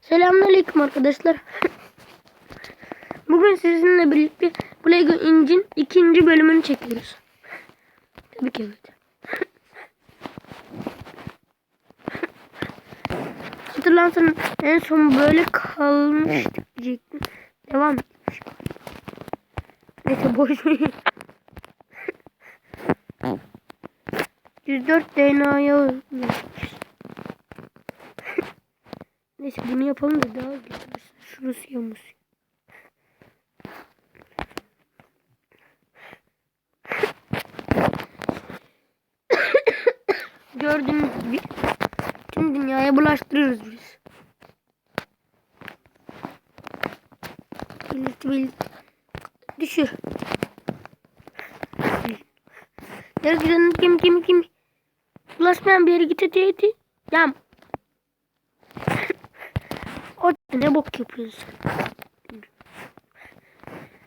Selamünaleyküm arkadaşlar. Bugün sizinle birlikte Lego Engine ikinci bölümünü çekiyoruz. Tabii ki evet. Hatırlarsın en son böyle kalmıştık diyecektim. Devam etmiş. Neyse boş ver. 104 DNA'ya Neyse bunu yapalım da daha güzel. Şurası yamus. Gördüğünüz gibi tüm dünyaya bulaştırırız biz. Belirti belirti. Git hadi hadi. Yam. O ne bok yapıyorsun?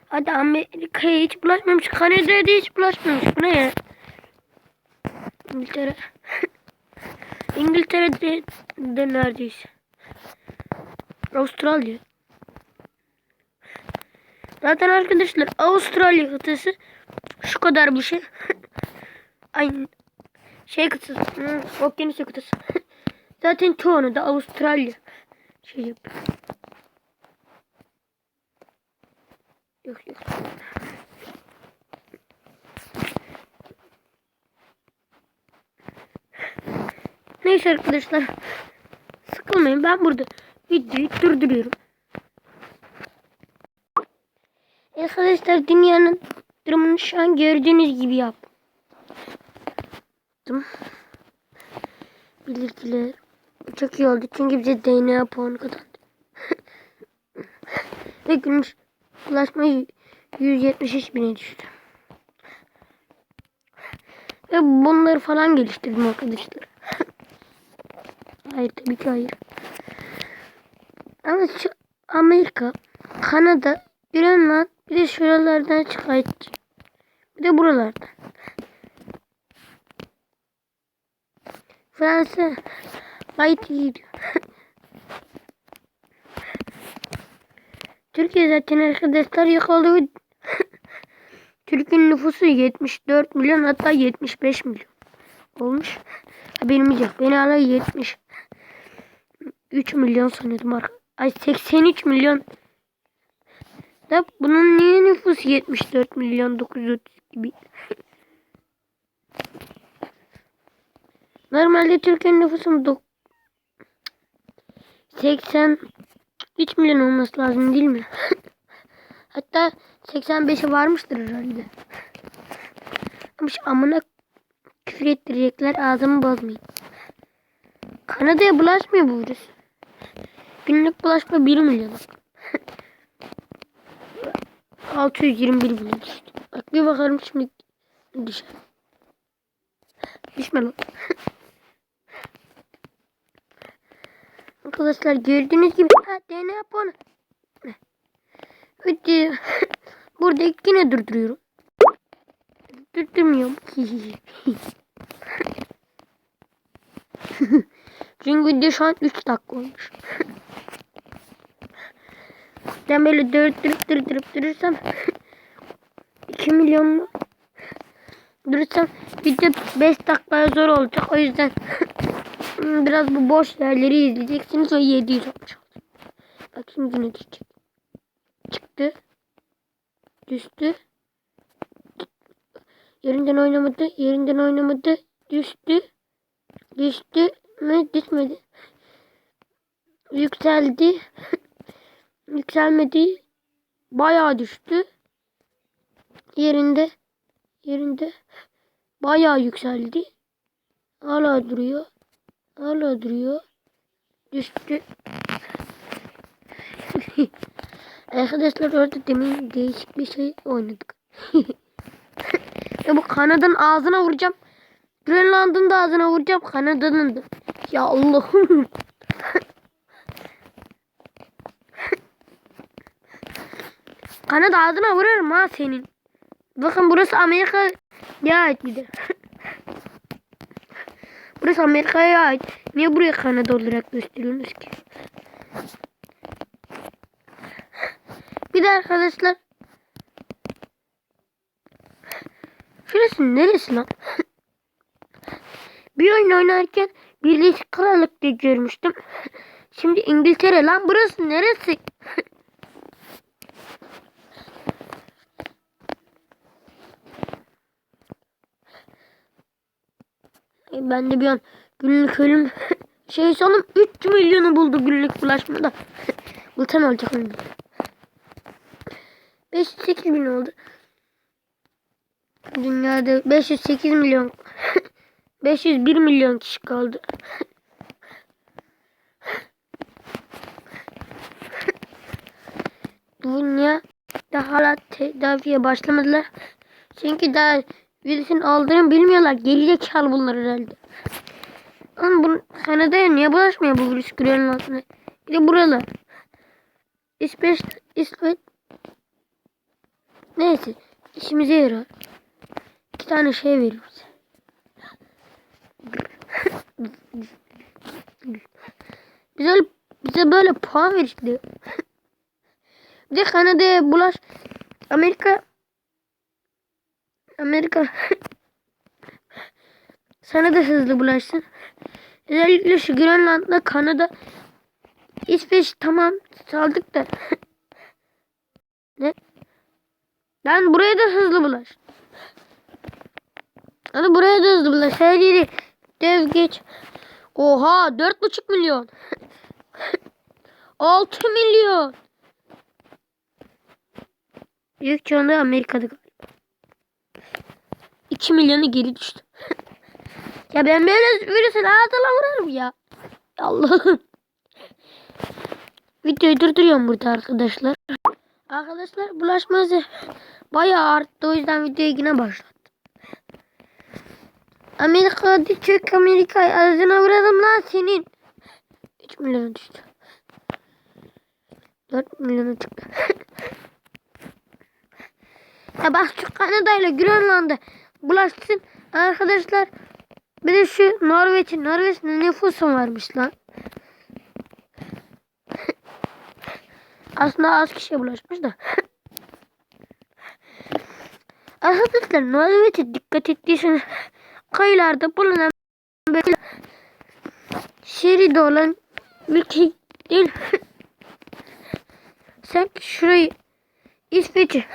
Hadi Amerika'ya hiç bulaşmamış. Kanada'ya da hiç bulaşmamış. Bu ne ya? İngiltere. İngiltere'de de neredeyse. Avustralya. Zaten arkadaşlar Avustralya kıtası şu kadar bir şey. Aynı şey kıtası. Hı, okyanus kıtası. Zaten çoğunu da Avustralya şey yapıyor. Yok yok. Neyse arkadaşlar. Sıkılmayın ben burada videoyu durduruyorum. Arkadaşlar dünyanın durumunu şu an gördüğünüz gibi yaptım. Belirtiler. Çok iyi oldu çünkü bize DNA puanı kazandı. Ve gümüş ulaşma 173 bine düştü. Ve bunları falan geliştirdim arkadaşlar. hayır tabii ki hayır. Ama şu Amerika, Kanada, Grönland bir de şuralardan çıkarttı. Bir de buralardan. Fransa gayet iyi gidiyor. Türkiye zaten arkadaşlar yakaladı. Türkiye'nin nüfusu 74 milyon hatta 75 milyon olmuş. Haberimiz yok. Beni hala 70 3 milyon sanıyordum arkadaşlar. Ay 83 milyon. Da bunun niye nüfusu 74 milyon 930 gibi? Normalde Türkiye'nin nüfusu dok- 83 milyon olması lazım değil mi? Hatta 85'e varmıştır herhalde. Ama amına küfür ettirecekler ağzımı bozmayın. Kanada'ya bulaşmıyor bu virüs. Günlük bulaşma 1 milyon. 621 milyon düştü. Bak bir bakalım şimdi düşer. Düşme lan. Arkadaşlar gördüğünüz gibi ha, DNA puanı. Video burada yine durduruyorum. Durdurmuyorum. Çünkü video şu an 3 dakika olmuş. Ben böyle durdurıp durdurup durursam 2 milyon durursam video 5 dakikaya zor olacak. O yüzden biraz bu boş yerleri izleyeceksiniz. O 700 olmuş. Bak şimdi yine düşecek. Çıktı. Düştü. Yerinden oynamadı. Yerinden oynamadı. Düştü. Düştü mü? Düşmedi. Yükseldi. Yükselmedi. Bayağı düştü. Yerinde. Yerinde. Bayağı yükseldi. Hala duruyor. Hala duruyor. Düştü. Arkadaşlar orada demin değişik bir şey oynadık. ya bu Kanada'nın ağzına vuracağım. Grönland'ın da ağzına vuracağım. Kanada'nın da. Ya Allah'ım. Kanada ağzına vurarım ha senin. Bakın burası Amerika ya ait bir de. Burası Amerika'ya ait. Niye buraya Kanada olarak gösteriyorsunuz ki? Bir de arkadaşlar. Şurası neresi lan? bir oyun oynarken Birleşik Krallık görmüştüm. Şimdi İngiltere lan burası neresi? E, Ben de bir an günlük ölüm şey sanım 3 milyonu buldu günlük bulaşmada. Bultan olacak önce. 508 bin oldu. Dünyada 508 milyon 501 milyon kişi kaldı. Dünya da hala tedaviye başlamadılar. Çünkü daha virüsün aldığını bilmiyorlar. Gelecek hal bunlar herhalde. Ama bu Kanada'ya niye bulaşmıyor bu virüs Grönland'ına? Bir de buralar. İsveç, İsveç. Neyse. işimize yarar. İki tane şey veriyoruz. bize, bize böyle puan ver işte. Bir de Kanada'ya bulaş. Amerika Amerika sana da hızlı bulaşsın. Özellikle şu Grönland'la Kanada İsveç tamam saldık da ne? Ben buraya da hızlı bulaş. Hadi buraya da hızlı bulaş. Her yeri dev geç. Oha dört buçuk milyon. 6 milyon. Büyük çoğunluğu Amerika'da. 2 milyonu geri düştü. ya ben böyle virüsün ağzına vurarım ya. Allah'ım. Videoyu durduruyorum burada arkadaşlar. Arkadaşlar bulaşma hızı bayağı arttı. O yüzden videoyu yine başlattım. Amerika hadi çök Amerika ağzına vuralım lan senin. 3 milyona düştü. 4 milyona çıktı. ya bak şu Kanada ile Grönland'a bulaşsın. Arkadaşlar bir de şu Norveç'in Norveç'in nüfusu varmış lan. Aslında az kişiye bulaşmış da. Arkadaşlar Norveç'e dikkat ettiyseniz kıyılarda bulunan böyle şeridi olan ülke değil. Sen şurayı İsveç'i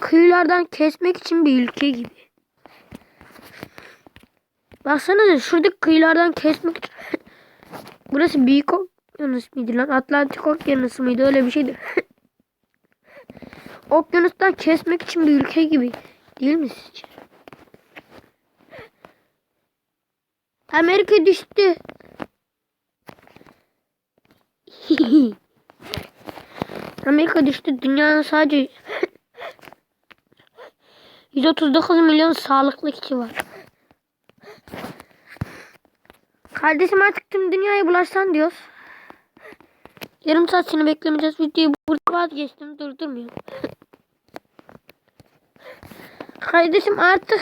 kıyılardan kesmek için bir ülke gibi. Baksanıza şuradaki kıyılardan kesmek için. Burası büyük okyanus muydu lan? Atlantik okyanusu muydu? Öyle bir şeydi. Okyanustan kesmek için bir ülke gibi. Değil mi sizce? Amerika düştü. Amerika düştü. Dünyanın sadece 139 milyon sağlıklı kişi var. Kardeşim artık tüm dünyaya bulaşsan diyoruz. Yarım saat seni beklemeyeceğiz. Videoyu burada vazgeçtim. Durdurmuyorum. Kardeşim artık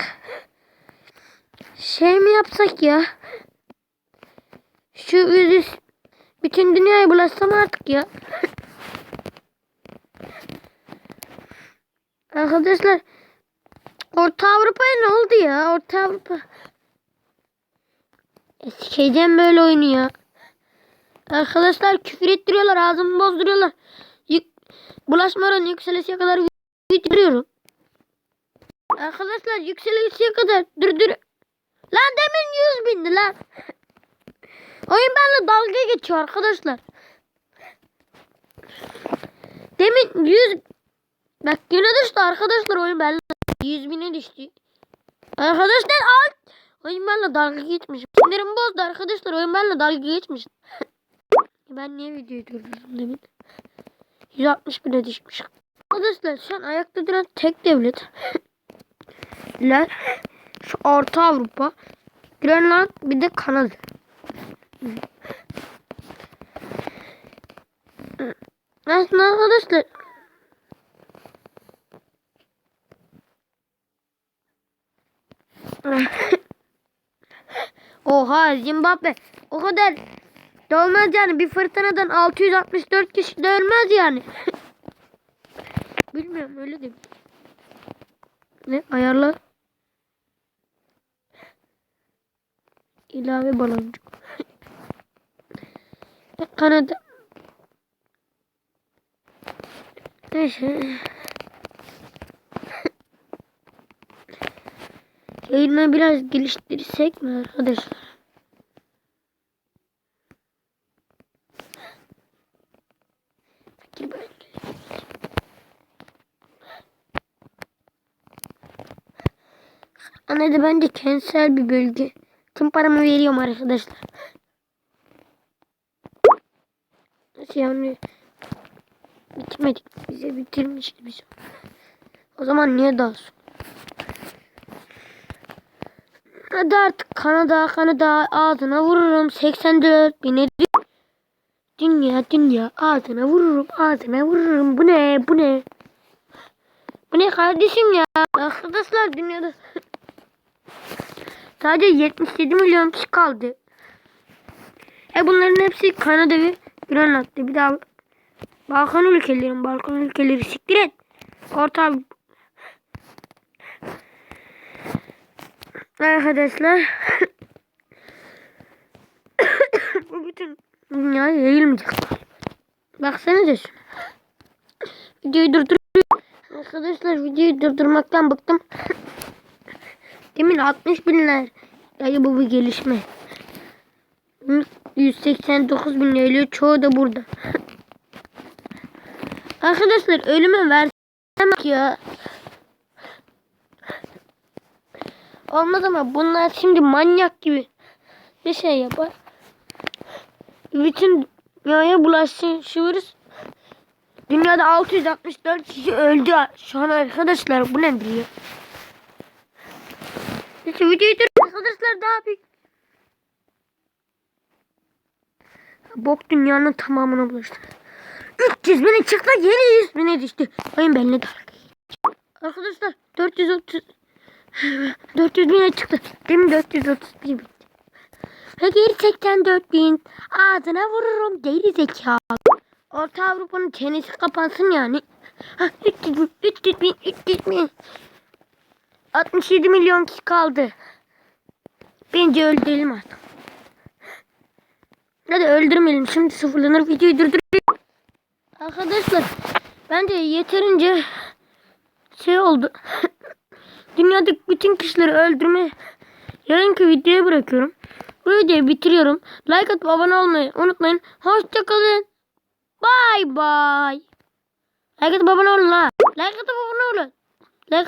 şey mi yapsak ya? Şu virüs bütün dünyaya bulaşsam artık ya. Arkadaşlar Orta Avrupa'ya ne oldu ya? Orta Avrupa. Sikeceğim böyle oyunu ya. Arkadaşlar küfür ettiriyorlar. Ağzımı bozduruyorlar. Yük, bulaşma oranı yükselesiye kadar bitiriyorum. Arkadaşlar yükselesiye kadar dur. Lan demin 100 bindi lan. Oyun benimle dalga geçiyor arkadaşlar. Demin 100 Bak yine düştü arkadaşlar oyun benimle 100 bine düştü. Arkadaşlar alt Oyun benimle dalga geçmiş. Sinirimi bozdu arkadaşlar. Oyun benimle dalga geçmiş. ben niye videoyu durdurdum demin? 160 bine düşmüş. Arkadaşlar şu an ayakta duran tek devlet. ler şu Orta Avrupa, Grönland bir de Kanada. Aslında arkadaşlar Oha Zimbabwe o kadar da olmaz yani bir fırtınadan 664 kişi de ölmez yani. Bilmiyorum öyle de. Ne ayarla. İlave baloncuk. Kanada. Neyse. Yayını biraz geliştirsek mi arkadaşlar? Anne de bence kentsel bir bölge. Tüm paramı veriyorum arkadaşlar. Nasıl yani? Bitmedik. Bize bitirmişti biz. O zaman niye daha sonra? Hadi artık Kanada, Kanada ağzına vururum. 84 bini Dünya, dünya ağzına vururum, ağzına vururum. Bu ne, bu ne? Bu ne kardeşim ya? Arkadaşlar dünyada sadece 77 milyon kişi kaldı. E bunların hepsi Kanada ve Grönland'da. Bir daha Balkan ülkelerin, Balkan ülkeleri siktir et. Orta Arkadaşlar bu bütün dünyaya yayılmayacak. Baksanıza şuna. Videoyu durdur. Arkadaşlar videoyu durdurmaktan bıktım. Demin 60 binler. Yani bu bir gelişme. 189 bin geliyor. Çoğu da burada. Arkadaşlar ölüme versem ya. Olmaz ama bunlar şimdi manyak gibi bir şey yapar. Bütün dünyaya bulaşsın şu virüs. Dünyada 664 kişi öldü şu an arkadaşlar. Bu nedir ya? Neyse videoyu arkadaşlar daha büyük. Bok dünyanın tamamına bulaştı. 300 bine çıktı geri 100 bine düştü. Oyun benimle dalga. Arkadaşlar 430 400 bine çıktı. Demin 431 bitti. Ve gerçekten 4000 ağzına vururum deli zekalı. Orta Avrupa'nın çenesi kapansın yani. Ha, 300 bin, 300 bin, 300 bin. 67 milyon kişi kaldı. Bence öldürelim artık. Hadi öldürmeyelim. Şimdi sıfırlanır videoyu durduruyorum. Arkadaşlar bence yeterince şey oldu. Dünyadaki bütün kişileri öldürme yarınki videoya bırakıyorum. Bu videoyu bitiriyorum. Like atıp abone olmayı unutmayın. Hoşçakalın. Bye bye. Like atıp abone olun ha. Like atıp abone olun. Like atıp